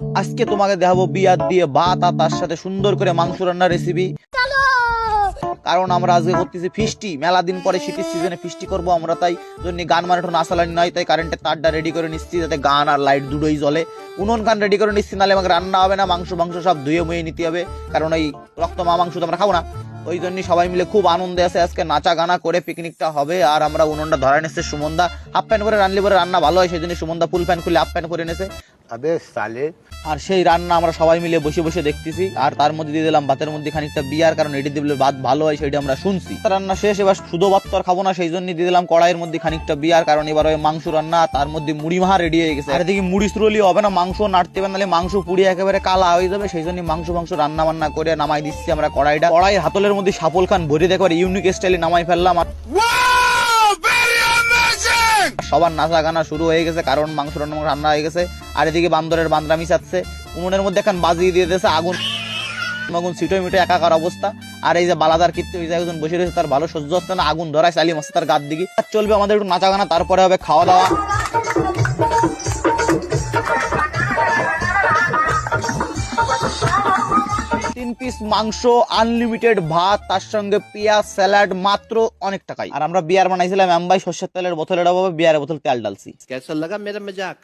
আজকে তোমাকে দেখাবো বিয়ার দিয়ে ভাত আর তার সাথে সুন্দর করে মাংস রান্নার রেসিপি কারণ আমরা আজকে করতেছি ফিস্টি মেলা দিন পরে শীতের সিজনে ফিস্টি করব আমরা তাই জন্য গান মানে একটু নাসালানি নয় তাই কারেন্টের তারটা রেডি করে নিচ্ছি যাতে গান আর লাইট দুটোই জ্বলে। উনুন গান রেডি করে নিচ্ছি নাহলে আমাকে রান্না হবে না মাংস মাংস সব ধুয়ে মুয়ে নিতে হবে কারণ এই রক্ত মা মাংস তো আমরা খাব না। ওই জন্যই সবাই মিলে খুব আনন্দে আছে আজকে নাচা গানা করে পিকনিকটা হবে আর আমরা উনুনটা ধরে নিচ্ছে সুমনদা। হাফ প্যান্ট করে রানলে পরে রান্না ভালো হয় সেই জন্য সুমনদা ফুল প্যান্ট খুলে হাফ প্যান্ট করে এনেছে। তাদের সালে। আর সেই রান্না আমরা সবাই মিলে বসে বসে দেখতেছি। আর তার মধ্যে দিয়ে দিলাম ভাতের মধ্যে খানিকটা বিয়ার কারণ এটি দিলে ভাত ভালো হয় সেটা আমরা শুনছি। রান্না শেষ এবার শুধু ভাত তো আর খাব না সেই জন্য দিয়ে দিলাম কড়াইয়ের মধ্যে খানিকটা বিয়ার কারণ এবার ওই মাংস রান্না তার মধ্যে মুড়ি মাহা রেডি হয়ে গেছে। আর দেখি মুড়ি সুরলি হবে না মাংস নাড়তে হবে নাহলে মাংস পুড়িয়ে একেবারে কালা হয়ে যাবে সেই জন্য মাংস মাংস রান্না বান্না করে নামাই দিচ্ছি আমরা কড়াইটা। কড়াই হাতলের মধ্যে সাফল খান ভরে দেখবার ইউনিক স্টাইলে নামাই ফেললাম আর সবার নাচা গানা শুরু হয়ে গেছে, কারণ মাংস রান্না রান্না হয়ে গেছে। আর এদিকে বান্দরের বান্দরা মিশাচ্ছে। উনুনের মধ্যে এখন বাজিয়ে দিয়ে দিয়েছে আগুন। আগুন ছিটো মিটো একাকার অবস্থা। আর এই যে বালাদার কীর্তি, ওই একজন বসে রয়েছে, তার ভালো সহ্য হচ্ছে না, আগুন ধরায় চালিয়ে মাসে তার গাত দিকে। চলবে আমাদের একটু নাচা গানা, তারপরে হবে খাওয়া দাওয়া। তিন পিস মাংস আনলিমিটেড ভাত, তার সঙ্গে পেঁয়াজ স্যালাড মাত্র অনেক টাকাই। আর আমরা বিয়ার বানাইছিলাম এমবাই সর্ষের তেলের বোতলের অভাবে বিয়ারের বোতল তেল ডালছি ক্যাসল লাগা, মেরা মেজাক।